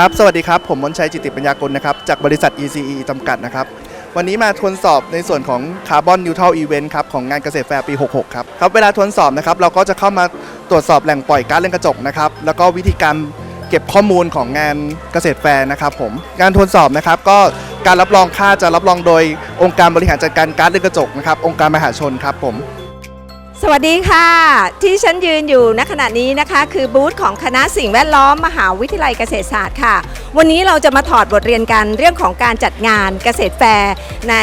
ครับ สวัสดีครับ ผมมนชัยจิตติปัญญากุลนะครับ จากบริษัท ECE จำกัดนะครับ วันนี้มาทวนสอบในส่วนของ Carbon Neutral Event ครับของงานเกษตรแฟร์ปี 66 ครับ ครับ เวลาทวนสอบนะครับ เราก็จะเข้ามาตรวจสอบแหล่งปล่อยก๊าซเรือนกระจกนะครับ แล้วก็วิธีการเก็บข้อมูลของงานเกษตรแฟร์นะครับผมการทวนสอบนะครับ ก็การรับรองค่าจะรับรองโดยองค์การบริหารจัดการก๊าซเรือนกระจกนะครับ องค์การมหาชนครับผม สวัสดีค่ะ ที่ฉันยืนอยู่ณขณะนี้นะคะ คือบูธของคณะสิ่งแวดล้อมมหาวิทยาลัยเกษตรศาสตร์ค่ะ วันนี้เราจะมาถอดบทเรียนกันเรื่องของการจัดงานเกษตรแฟร์ใน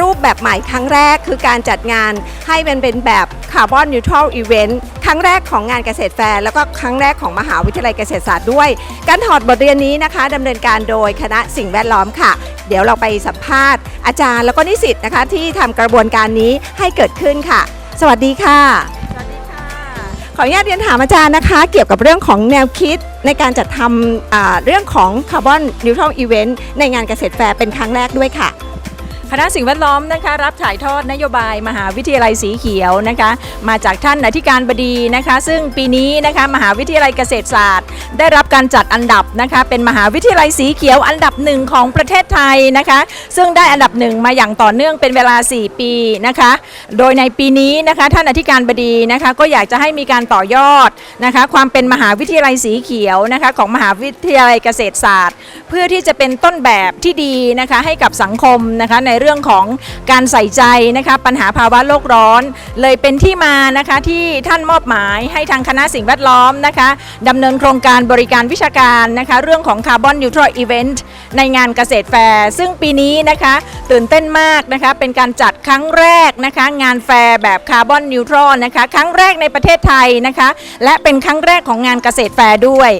รูปแบบใหม่ครั้งแรก คือการจัดงานให้มันเป็นแบบคาร์บอนนิวทรัลอีเวนต์ครั้งแรกของงานเกษตรแฟร์แล้วก็ครั้งแรกของมหาวิทยาลัยเกษตรศาสตร์ด้วย การถอดบทเรียนนี้นะคะดำเนินการโดยคณะสิ่งแวดล้อมค่ะ เดี๋ยวเราไปสัมภาษณ์ อาจารย์แล้วก็นิสิตนะคะที่ทำกระบวนการนี้ให้เกิดขึ้นค่ะ สวัสดีค่ะ สวัสดีค่ะ ขออนุญาตเรียนถามอาจารย์นะคะ เกี่ยวกับเรื่องของแนวคิดในการจัดทำอ่าเรื่องของคาร์บอนนิวทรัลอีเวนต์ในงานเกษตรแฟร์เป็นครั้งแรกด้วยค่ะค ณะสิ่งแวดล้อมนะคะ รับถ่ายทอดนโยบายมหาวิทยาลัยสีเขียวนะคะ มาจากท่านอธิการบดีนะคะ ซึ่งปีนี้นะคะมหาวิทยาลัยเกษตรศาสตร์ ได้รับการจัดอันดับนะคะ เป็นมหาวิทยาลัยสีเขียวอันดับหนึ่งของประเทศไทยนะคะ ซึ่งได้อันดับหนึ่งมาอย่างต่อเนื่องเป็นเวลา 4 ปีนะคะ โดยในปีนี้นะคะท่านอธิการบดีนะคะ ก็อยากจะให้มีการต่อยอดนะคะ ความเป็นมหาวิทยาลัยสีเขียวนะคะ ของมหาวิทยาลัยเกษตรศาสตร์ เพื่อที่จะเป็นต้นแบบที่ดีนะคะให้กับสังคมนะคะในเรื่องของการใส่ใจนะคะปัญหาภาวะโลกร้อน เลยเป็นที่มานะคะที่ท่านมอบหมายให้ทางคณะสิ่งแวดล้อมนะคะดำเนินโครงการบริการวิชาการนะคะเรื่องของคาร์บอนนิวทรัลอีเวนต์ในงานเกษตรแฟร์ซึ่งปีนี้นะคะตื่นเต้นมากนะคะเป็นการจัดครั้งแรกนะคะงานแฟร์แบบคาร์บอนนิวทรัลนะคะครั้งแรกในประเทศไทยนะคะและเป็นครั้งแรกของงานเกษตรแฟร์ด้วย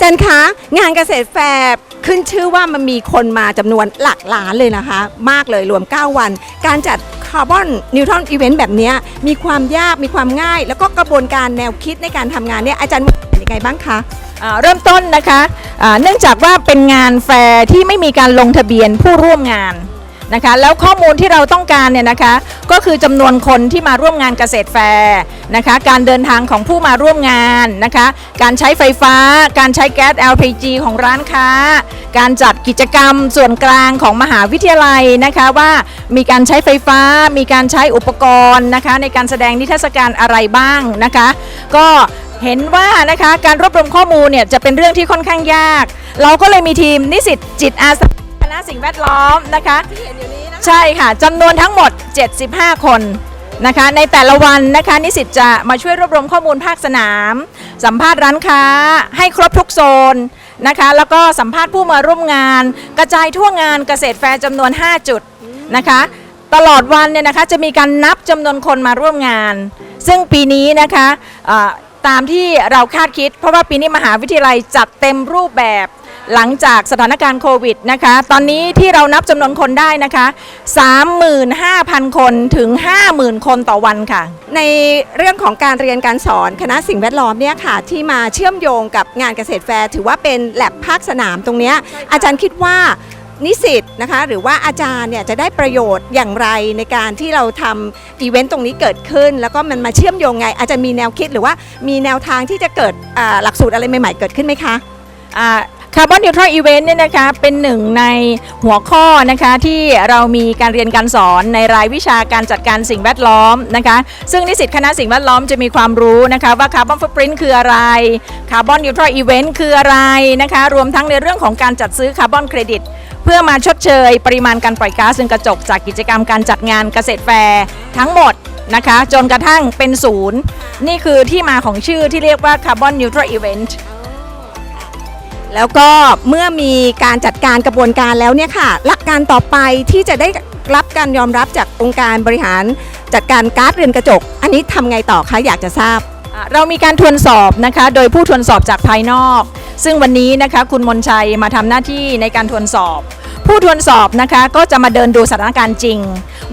จารย์คะงานเกษตรแฟร์ขึ้นชื่อว่ามันมีคนมาจำนวนหลักล้านเลยนะคะ มากเลยรวม 9 วัน การจัดคาร์บอนนิวทรัลอีเวนต์แบบนี้มีความยากมีความง่าย แล้วก็กระบวนการแนวคิดในการทำงานเนี่ยอาจารย์เห็นยังไงบ้างคะเริ่มต้นนะคะอ่าเนื่องจากว่าเป็นงานแฟร์ที่ไม่มีการลงทะเบียนผู้ร่วมงาน นะคะแล้วข้อมูลที่เราต้องการเนี่ยนะคะก็คือจำนวนคนที่มาร่วมงานเกษตรแฟร์นะคะการเดินทางของผู้มาร่วมงานนะคะการใช้ไฟฟ้า การใช้แก๊ส LPG ของร้านค้า การจัดกิจกรรมส่วนกลางของมหาวิทยาลัยนะคะว่ามีการใช้ไฟฟ้า มีการใช้อุปกรณ์นะคะในการแสดงนิทรรศการอะไรบ้างนะคะ ก็เห็นว่านะคะการรวบรวมข้อมูลเนี่ยจะเป็นเรื่องที่ค่อนข้างยาก เราก็เลยมีทีมนิสิตจิตอาสา ณะสิ่งแวดล้อมนะคะใช่ค่ะจำนวนทั้งหมด 75 คนนะคะ ในแต่ละวันนะคะนิสิตจะมาช่วยรวบรวมข้อมูลภาคสนาม สัมภาษณ์ร้านค้า ให้ครบทุกโซนนะคะ แล้วก็สัมภาษณ์ผู้มาร่วมงาน กระจายทั่วงานเกษตรแฟร์จำนวน 5 จุดนะคะ ตลอดวันเนี่ยนะคะจะมีการนับจำนวนคนมาร่วมงาน ซึ่งปีนี้นะคะอ่าตามที่เราคาดคิด เพราะว่าปีนี้มหาวิทยาลัยจัดเต็มรูปแบบ หลังจากสถานการณ์โควิดนะคะ ตอนนี้ที่เรานับจำนวนคนได้นะคะ 35,000 คนถึง 50,000 คนต่อวันค่ะ ในเรื่องของการเรียนการสอนคณะสิ่งแวดล้อมเนี่ยค่ะ ที่มาเชื่อมโยงกับงานเกษตรแฟร์ถือว่าเป็นแลบภาคสนามตรงเนี้ยอาจารย์คิดว่านิสิตนะคะหรือว่าอาจารย์เนี่ยจะได้ประโยชน์อย่างไรในการที่เราทำอีเวนต์ตรงนี้เกิดขึ้น แล้วก็มันมาเชื่อมโยงไง อาจจะมีแนวคิดหรือว่ามีแนวทางที่จะเกิดอ่าหลักสูตรอะไรใหม่ ๆ เกิดขึ้นไหมคะ คาร์บอนนิวทรัลอีเวนต์เนี่ยนะคะเป็นหนึ่งในหัวข้อนะคะที่เรามีการเรียนการสอนในรายวิชาการจัดการสิ่งแวดล้อมนะคะซึ่งนิสิตคณะสิ่งแวดล้อมจะมีความรู้นะคะว่าคาร์บอนฟุตปรินต์คืออะไรคาร์บอนนิวทรัลอีเวนต์คืออะไรนะคะรวมทั้งในเรื่องของการจัดซื้อคาร์บอนเครดิตเพื่อมาชดเชย ปริมาณการปล่อยก๊าซเรือนกระจกจากกิจกรรมการจัดงานเกษตรแฟร์ทั้งหมดนะคะจนกระทั่งเป็นศูนย์ นี่คือที่มาของชื่อที่เรียกว่าคาร์บอนนิวทรัลอีเวนต์ แล้วก็เมื่อมีการจัดการกระบวนการแล้วเนี่ยค่ะ หลักการต่อไปที่จะได้รับการยอมรับจากองค์การบริหารจัดการก๊าซเรือนกระจก อันนี้ทำไงต่อคะอยากจะทราบ เรามีการทวนสอบนะคะ โดยผู้ทวนสอบจากภายนอก ซึ่งวันนี้นะคะคุณมนชัยมาทำหน้าที่ในการทวนสอบ ผู้ทวนสอบนะคะก็จะมาเดินดูสถานการณ์จริง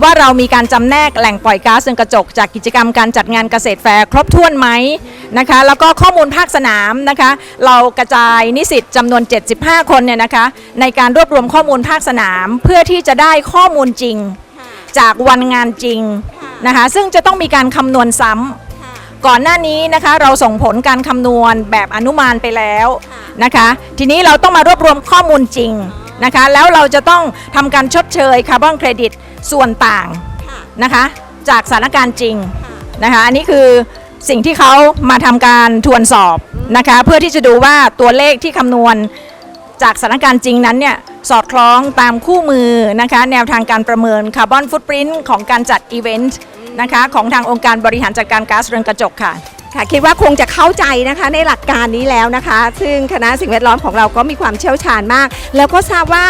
ว่าเรามีการจำแนกแหล่งปล่อยก๊าซเรือนกระจก จากกิจกรรมการจัดงานเกษตรแฟร์ครบถ้วนไหมนะคะ แล้วก็ข้อมูลภาคสนามนะคะ เรากระจายนิสิตจำนวน 75 คนเนี่ยนะคะ ในการรวบรวมข้อมูลภาคสนาม เพื่อที่จะได้ข้อมูลจริง จากวันงานจริงนะคะ ซึ่งจะต้องมีการคำนวณซ้ำก่อนหน้านี้นะคะเราส่งผลการคำนวณแบบอนุมานไปแล้วนะคะ ทีนี้เราต้องมารวบรวมข้อมูลจริง นะคะ แล้วเราจะต้องทำการชดเชยคาร์บอนเครดิตส่วนต่างนะคะ จากสถานการณ์จริงนะคะอันนี้คือสิ่งที่เขามาทำการทวนสอบนะคะ เพื่อที่จะดูว่าตัวเลขที่คำนวณจากสถานการณ์จริงนั้นเนี่ยสอดคล้องตามคู่มือนะคะ แนวทางการประเมินคาร์บอนฟุตปรินต์ของการจัดอีเวนต์นะคะ ของทางองค์การบริหารจัดการก๊าซเรือนกระจกค่ะ ค่ะคิดว่าคงจะเข้าใจนะคะในหลักการนี้แล้วนะคะ ซึ่งคณะสิ่งแวดล้อมของเราก็มีความเชี่ยวชาญมาก แล้วก็ทราบว่า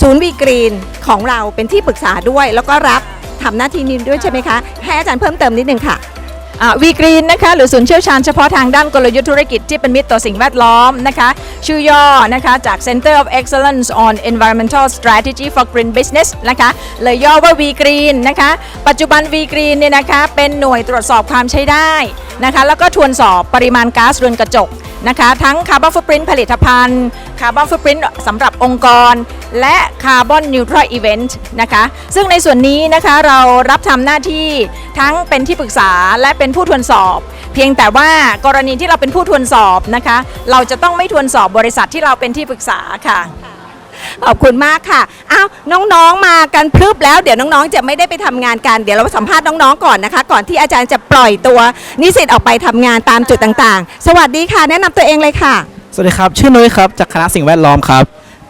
ศูนย์วีกรีนของเราเป็นที่ปรึกษาด้วย แล้วก็รับทำหน้าที่นี้ด้วยใช่ไหมคะให้อาจารย์เพิ่มเติมนิดนึงค่ะ วีกรีนนะคะหรือศูนย์เชี่ยวชาญเฉพาะทางด้านกลยุทธ์ธุรกิจที่เป็นมิตรต่อสิ่งแวดล้อมนะคะชื่อย่อนะคะจาก Center of Excellence on Environmental Strategy for Green Business นะคะเลยย่อว่า V Green นะคะปัจจุบัน V Green เนี่ยนะคะเป็นหน่วยตรวจสอบความใช้ได้นะคะแล้วก็ทวนสอบปริมาณก๊าซเรือนกระจก นะคะ ทั้งคาร์บอนฟุตปรินต์ผลิตภัณฑ์คาร์บอนฟุตปรินต์สำหรับองค์กร และคาร์บอนนิวทรัลอีเวนต์นะคะซึ่งในส่วนนี้นะคะเรารับทำหน้าที่ทั้งเป็นที่ปรึกษาและเป็นผู้ทวนสอบ เพียงแต่ว่ากรณีที่เราเป็นผู้ทวนสอบนะคะ เราจะต้องไม่ทวนสอบบริษัทที่เราเป็นที่ปรึกษาค่ะ ขอบคุณมากค่ะอ้าวน้องๆมากันพรึบแล้วเดี๋ยวน้องๆ จะไม่ได้ไปทำงานกันเดี๋ยวเราสัมภาษณ์น้องๆก่อนนะคะ ก่อนที่อาจารย์จะปล่อยตัวนิสิตออกไปทำงานตามจุดต่างๆ สวัสดีค่ะ แนะนำตัวเองเลยค่ะ สวัสดีครับ ชื่อนุ้ยครับจากคณะสิ่งแวดล้อมครับ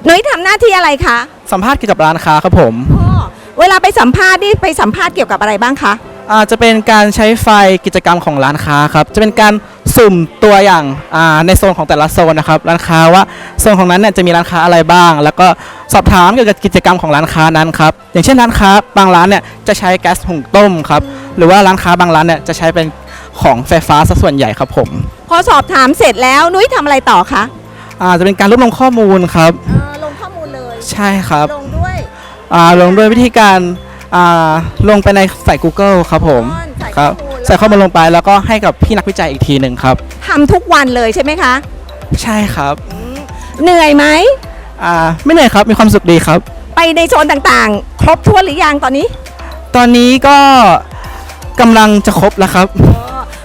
นุ้ยทำหน้าที่อะไรคะสัมภาษณ์เกี่ยวกับร้านค้าครับผมอ๋อเวลาไปสัมภาษณ์นี่ไปสัมภาษณ์เกี่ยวกับอะไรบ้างคะอาจะเป็นการใช้ไฟกิจกรรมของร้านค้าครับ จะเป็นการ สุ่มตัวอย่างอ่าในโซนของแต่ละโซนนะครับร้านค้าว่าโซนของนั้นเนี่ยจะมีร้านค้าอะไรบ้าง แล้วก็สอบถามเกี่ยวกับกิจกรรมของร้านค้านั้นครับอย่างเช่นร้านค้าบางร้านเนี่ยจะใช้แก๊สหุงต้มครับหรือว่าร้านค้าบางร้านเนี่ยจะใช้เป็นของไฟฟ้าซะส่วนใหญ่ครับผมพอสอบถามเสร็จแล้วนุ้ยทำอะไรต่อคะอ่าจะเป็นการรวบรวมข้อมูลครับลงข้อมูลเลยใช่ครับลงด้วยอ่าลงด้วยวิธีการอ่าลงไปในใส่ Google ครับผมอ๋อใส่ครับข้อมูล ใส่ข้อมูลลงไปแล้วก็ให้กับพี่นักวิจัยอีกทีหนึ่งครับ ทำทุกวันเลยใช่ไหมคะ ใช่ครับเหนื่อยไหม อ่าไม่เหนื่อยครับมีความสุขดีครับ ไปในโซนต่างๆ ครบถ้วนหรือยังตอนนี้ ตอนนี้ก็กำลังจะครบแล้วครับ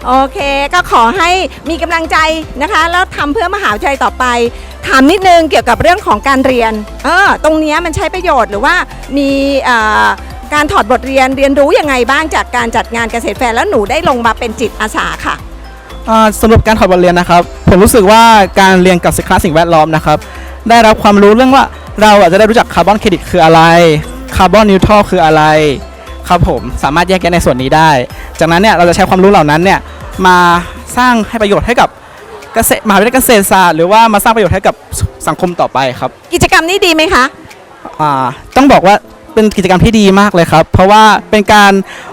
โอเคก็ขอให้มีกำลังใจนะคะ แล้วทำเพื่อมหาวิทยาลัยต่อไป ถามนิดนึงเกี่ยวกับเรื่องของการเรียนเออตรงเนี้ยมันใช้ประโยชน์หรือว่ามีเอ่อ การถอดบทเรียนเรียนรู้ยังไงบ้างจากการจัดงานเกษตรแฟร์แล้วหนูได้ลงมาเป็นจิตอาสาค่ะ อ่าสำหรับการถอดบทเรียนนะครับ ผมรู้สึกว่าการเรียนกับคณะสิ่งแวดล้อมนะครับ ได้รับความรู้เรื่องว่าเราอาจจะได้รู้จักคาร์บอนเครดิตคืออะไร คาร์บอนนิวทรัลคืออะไร ครับผมสามารถแยกแยะในส่วนนี้ได้ จากนั้นเนี่ยเราจะใช้ความรู้เหล่านั้นเนี่ยมาสร้างให้ประโยชน์ให้กับเกษตรมหาวิทยาลัยเกษตรศาสตร์หรือว่ามาสร้างประโยชน์ให้กับสังคมต่อไปครับ กิจกรรมนี้ดีไหมคะ อ่าต้องบอกว่า เป็นกิจกรรมที่ดีมากเลยครับ เพราะว่าเป็นการ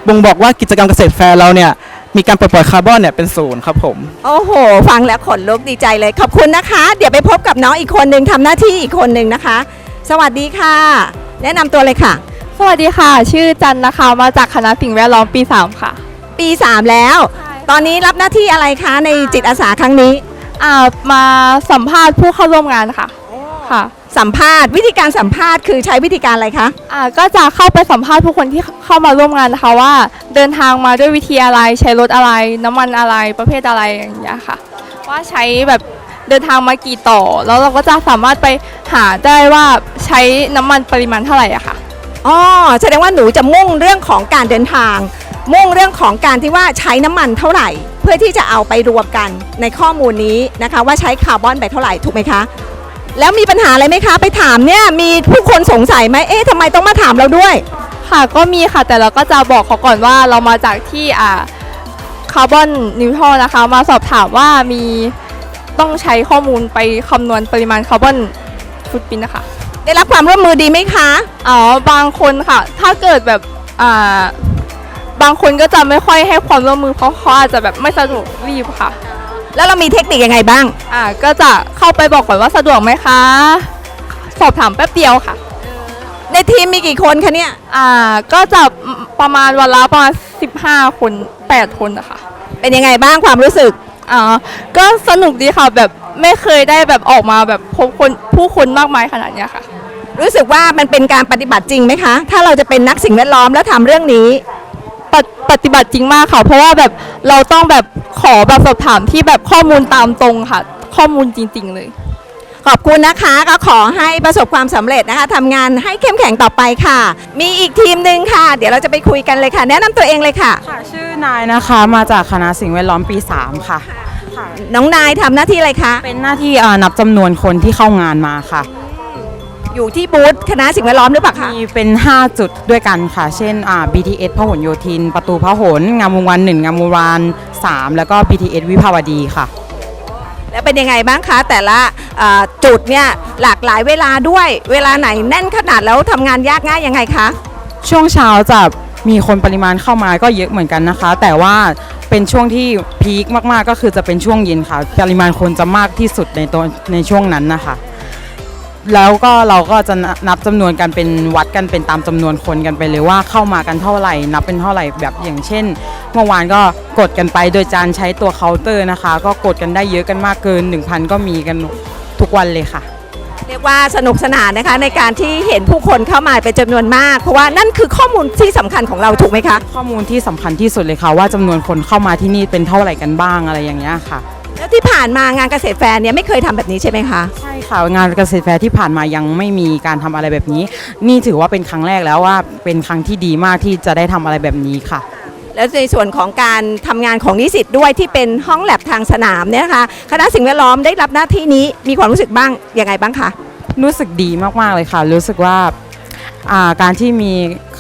บ่งบอกว่ากิจกรรมเกษตรแฟร์เราเนี่ยมีการปลดปล่อยคาร์บอนเนี่ยเป็นศูนย์ครับผม โอ้โห ฟังแล้วขนลุกดีใจเลย ขอบคุณนะคะ เดี๋ยวไปพบกับน้องอีกคนหนึ่งทำหน้าที่อีกคนหนึ่งนะคะ สวัสดีค่ะ แนะนำตัวเลยค่ะ สวัสดีค่ะ ชื่อจันนะคะ มาจากคณะสิ่งแวดล้อมปี 3 ค่ะ ปี 3 แล้ว ตอนนี้รับหน้าที่อะไรคะในจิตอาสาครั้งนี้ อ่า มาสัมภาษณ์ผู้เข้าร่วมงานค่ะ ค่ะ สัมภาษณ์วิธีการสัมภาษณ์คือใช้วิธีการอะไรคะ อ่าก็จะเข้าไปสัมภาษณ์ผู้คนที่เข้ามาร่วมงานนะคะว่า เดินทางมาด้วยวิธีอะไร ใช้รถอะไร น้ำมันอะไรประเภทอะไรอย่างเงี้ยค่ะ ว่าใช้แบบเดินทางมากี่ต่อ แล้วเราก็จะสามารถไปหาได้ว่าใช้น้ำมันปริมาณเท่าไหร่อะค่ะ อ๋อแสดงว่าหนูจะมุ่งเรื่องของการเดินทาง มุ่งเรื่องของการที่ว่าใช้น้ำมันเท่าไหร่ เพื่อที่จะเอาไปรวมกันในข้อมูลนี้นะคะ ว่าใช้คาร์บอนไปเท่าไหร่ถูกไหมคะ แล้วมีปัญหาอะไรไหมคะ ไปถามเนี่ยมีผู้คนสงสัยไหมเอ๊ะทำไมต้องมาถามเราด้วย ค่ะก็มีค่ะแต่เราก็จะบอกเขาก่อนว่าเรามาจากที่อ่าคาร์บอนนิวทรัลนะคะ มาสอบถามว่ามีต้องใช้ข้อมูลไปคำนวณปริมาณคาร์บอนฟุตปรินท์นะคะ ได้รับความร่วมมือดีไหมคะ อ๋อบางคนค่ะ ถ้าเกิดแบบอ่าบางคนก็จะไม่ค่อยให้ความร่วมมือเพราะเขาอาจจะแบบไม่สะดวกรีบค่ะ แล้วเรามีเทคนิคยังไงบ้าง อ่าก็จะเข้าไปบอกก่อนว่าสะดวกไหมคะ สอบถามแป๊บเดียวค่ะ ในทีมมีกี่คนคะเนี่ย อ่าก็จะประมาณวันละประมาณ 15 คน 8 คนนะคะเป็นยังไงบ้างความรู้สึก อ่าก็สนุกดีค่ะแบบไม่เคยได้แบบออกมาแบบพบคนผู้คนมากมายขนาดเนี้ยค่ะ รู้สึกว่ามันเป็นการปฏิบัติจริงไหมคะ ถ้าเราจะเป็นนักสิ่งแวดล้อมแล้วทำเรื่องนี้ ปฏิปฏิบัติจริงมากค่ะ เพราะว่าแบบเราต้องแบบขอแบบสอบถามที่แบบข้อมูลตามตรงค่ะ ข้อมูลจริง ๆ เลย ขอบคุณนะคะก็ขอให้ประสบความสำเร็จนะคะทำงานให้เข้มแข็งต่อไปค่ะ มีอีกทีมหนึ่งค่ะ เดี๋ยวเราจะไปคุยกันเลยค่ะ แนะนำตัวเองเลยค่ะ ค่ะชื่อนายนะคะมาจากคณะสิ่งแวดล้อมปี 3 ค่ะ น้องนายทำหน้าที่อะไรคะ เป็นหน้าที่เอ่อนับจำนวนคนที่เข้างานมาค่ะ อยู่ที่บูธคณะสิ่งแวดล้อมหรือเปล่าคะมีเป็น 5 จุดด้วยกันค่ะ เช่นอ่า BTS พหลโยธิน ประตูพหลงามวงวาน1งามวงวาน3แล้วก็ BTS วิภาวดีค่ะ แล้วเป็นยังไงบ้างคะแต่ละเอ่อจุดเนี่ยหลากหลายเวลาด้วย เวลาไหนแน่นขนาดแล้วทำงานยากง่ายยังไงคะช่วงเช้าจะมีคนปริมาณเข้ามาก็เยอะเหมือนกันนะคะ แต่ว่าเป็นช่วงที่พีคมากๆก็คือจะเป็นช่วงเย็นค่ะ ปริมาณคนจะมากที่สุดในตัวในช่วงนั้นนะคะ แล้วก็เราก็จะนับจำนวนกันเป็นวัดกันเป็นตามจำนวนคนกันไปเลยว่าเข้ามากันเท่าไหร่ นับเป็นเท่าไหร่แบบอย่างเช่น เมื่อวานก็กดกันไปโดยจานใช้ตัวเคาน์เตอร์นะคะ ก็กดกันได้เยอะกันมากเกิน 1,000 ก็มีกันทุกวันเลยค่ะ เรียกว่าสนุกสนานนะคะในการที่เห็นผู้คนเข้ามาเป็นจำนวนมาก เพราะว่านั่นคือข้อมูลที่สำคัญของเราถูกไหมคะ ข้อมูลที่สำคัญที่สุดเลยค่ะว่าจำนวนคนเข้ามาที่นี่เป็นเท่าไหร่กันบ้างอะไรอย่างเงี้ยค่ะ ที่ผ่านมางานเกษตรแฟร์เนี่ยไม่เคยทำแบบนี้ใช่ไหมคะ ใช่ค่ะงานเกษตรแฟร์ที่ผ่านมายังไม่มีการทำอะไรแบบนี้ นี่ถือว่าเป็นครั้งแรกแล้วว่าเป็นครั้งที่ดีมากที่จะได้ทำอะไรแบบนี้ค่ะ แล้วในส่วนของการทำงานของนิสิตด้วยที่เป็นห้องแลบทางสนามเนี่ยนะคะคณะสิ่งแวดล้อมได้รับหน้าที่นี้มีความรู้สึกบ้างยังไงบ้างคะ รู้สึกดีมาก ๆ เลยค่ะ รู้สึกว่าอ่าการที่มี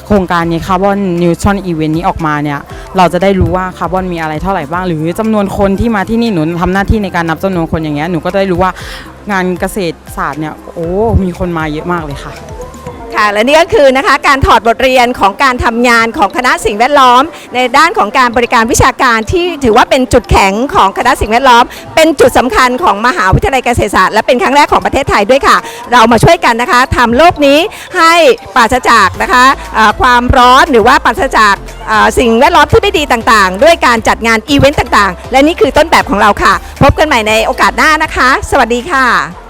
โครงการนี้คาร์บอนนิวทรอนอีเวนต์นี้ออกมาเนี่ย เราจะได้รู้ว่าคาร์บอนมีอะไรเท่าไหร่บ้าง หรือจำนวนคนที่มาที่นี่หนูทำหน้าที่ในการนับจำนวนคนอย่างเงี้ยหนูก็จะได้รู้ว่างานเกษตรศาสตร์เนี่ยโอ้มีคนมาเยอะมากเลยค่ะ ค่ะและนี่ก็คือนะคะการถอดบทเรียนของการทำงานของคณะสิ่งแวดล้อม ในด้านของการบริการวิชาการที่ถือว่าเป็นจุดแข็งของคณะสิ่งแวดล้อม เป็นจุดสำคัญของมหาวิทยาลัยเกษตรศาสตร์และเป็นครั้งแรกของประเทศไทยด้วยค่ะ เรามาช่วยกันนะคะทำโลกนี้ให้ปราศจากนะคะเอ่อความร้อนหรือว่าปราศจากเอ่อสิ่งแวดล้อมที่ไม่ดีต่างๆ ด้วยการจัดงานอีเวนต์ต่างๆ และนี่คือต้นแบบของเราค่ะ พบกันใหม่ในโอกาสหน้านะคะ สวัสดีค่ะ